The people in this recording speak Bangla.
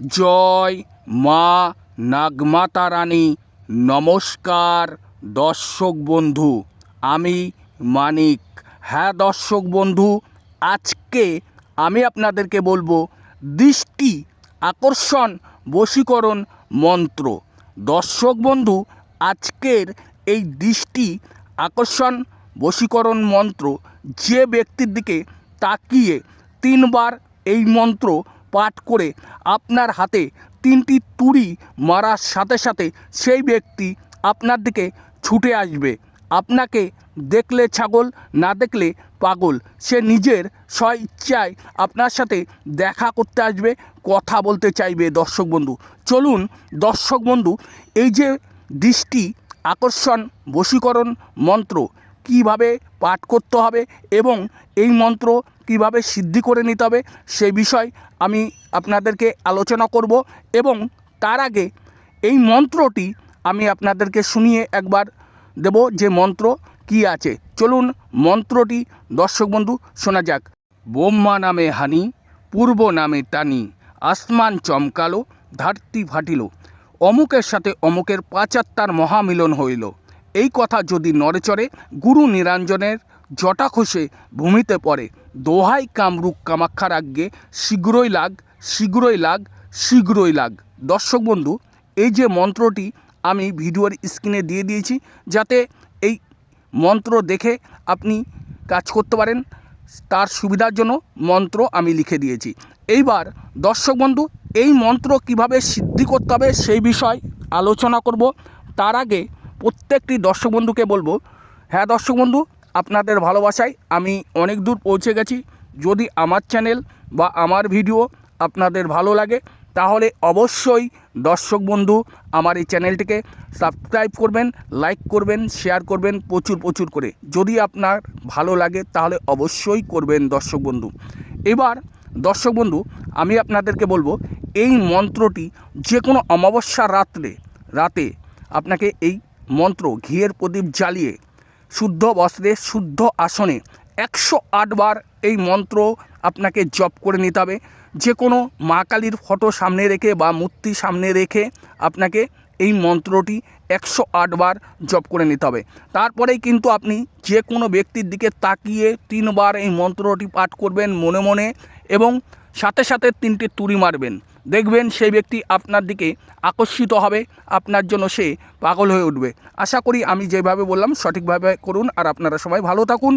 জয় মা নাগমাতা রানী। নমস্কার, দর্শক বন্ধু। আমি মানিক। হ্যাঁ দর্শক বন্ধু, আজকে আমি আপনাদেরকে বলব দৃষ্টি আকর্ষণ বশীকরণ মন্ত্র। দর্শক বন্ধু, আজকের এই দৃষ্টি আকর্ষণ বশীকরণ মন্ত্র যে ব্যক্তির দিকে তাকিয়ে তিনবার এই মন্ত্র পাঠ করে আপনার হাতে তিনটি তুড়ি মারার সাথে সাথে সেই ব্যক্তি আপনার দিকে ছুটে আসবে। আপনাকে দেখলে ছাগল, না দেখলে পাগল। সে নিজের স্ব ইচ্ছায় আপনার সাথে দেখা করতে আসবে, কথা বলতে চাইবে। দর্শক বন্ধু, চলুন দর্শক বন্ধু, এই যে দৃষ্টি আকর্ষণ বশীকরণ মন্ত্র কীভাবে পাঠ করতে হবে এবং এই মন্ত্র কীভাবে সিদ্ধি করে নিতে হবে সেই বিষয় আমি আপনাদেরকে আলোচনা করব এবং তার আগে এই মন্ত্রটি আমি আপনাদেরকে শুনিয়ে একবার দেব যে মন্ত্র কি আছে। চলুন মন্ত্রটি দর্শক বন্ধু শোনা যাক। বোম্মা নামে হানি, পূর্ব নামে টানি, আসমান চমকালো, ধারতি ফাটিল, অমুকের সাথে অমুকের পাঁচাত্মার মহামিলন হইল। এই কথা যদি নড়েচড়ে গুরু নিরঞ্জনের জটা খসে ভূমিতে পড়ে। দোহাই কামরূপ কামাক্ষার আজ্ঞে শীঘ্রই লাগ শীঘ্রই লাগ শীঘ্রই লাগ। দর্শক বন্ধু, এই যে মন্ত্রটি আমি ভিডিওর স্ক্রিনে দিয়ে দিয়েছি, যাতে এই মন্ত্র দেখে আপনি কাজ করতে পারেন, তার সুবিধার জন্য মন্ত্র আমি লিখে দিয়েছি। এইবার দর্শক বন্ধু, এই মন্ত্র কীভাবে সিদ্ধি করতে হবে সেই বিষয় আলোচনা করব। তার আগে প্রত্যেকটি দর্শক বন্ধুকে বলব হ্যাঁ দর্শক বন্ধু আপনাদের ভালোবাসায় আমি অনেক দূর পৌঁছে গেছি। যদি আমার চ্যানেল বা আমার ভিডিও আপনাদের ভালো লাগে, তাহলে অবশ্যই দর্শক বন্ধু আমার এই চ্যানেলটিকে সাবস্ক্রাইব করবেন, লাইক করবেন, শেয়ার করবেন প্রচুর প্রচুর করে। যদি আপনার ভালো লাগে, তাহলে অবশ্যই করবেন দর্শক বন্ধু। এবার দর্শক বন্ধু, আমি আপনাদেরকে বলব, এই মন্ত্রটি যে কোনো অমাবস্যার রাত্রে, রাতে আপনাকে এই মন্ত্র ঘিয়ের প্রদীপ জ্বালিয়ে শুদ্ধ বস্ত্রে, শুদ্ধ আসনে। একশো আটবার এই মন্ত্র আপনাকে জপ করে নিতে হবে। যে কোনো মা কালীর ফটো সামনে রেখে বা মূর্তি সামনে রেখে আপনাকে এই মন্ত্রটি একশো আটবার জপ করে নিতে হবে। তারপরেই কিন্তু আপনি যে কোনো ব্যক্তির দিকে তাকিয়ে তিনবার এই মন্ত্রটি পাঠ করবেন মনে মনে এবং সাথে সাথে তিনটি তুড়ি মারবেন। দেখবেন সেই ব্যক্তি আপনার দিকে আকর্ষিত হবে, আপনার জন্য সে পাগল হয়ে উঠবে। আশা করি আমি যেভাবে বললাম সঠিকভাবে করুন, আর আপনারা সবাই ভালো থাকুন।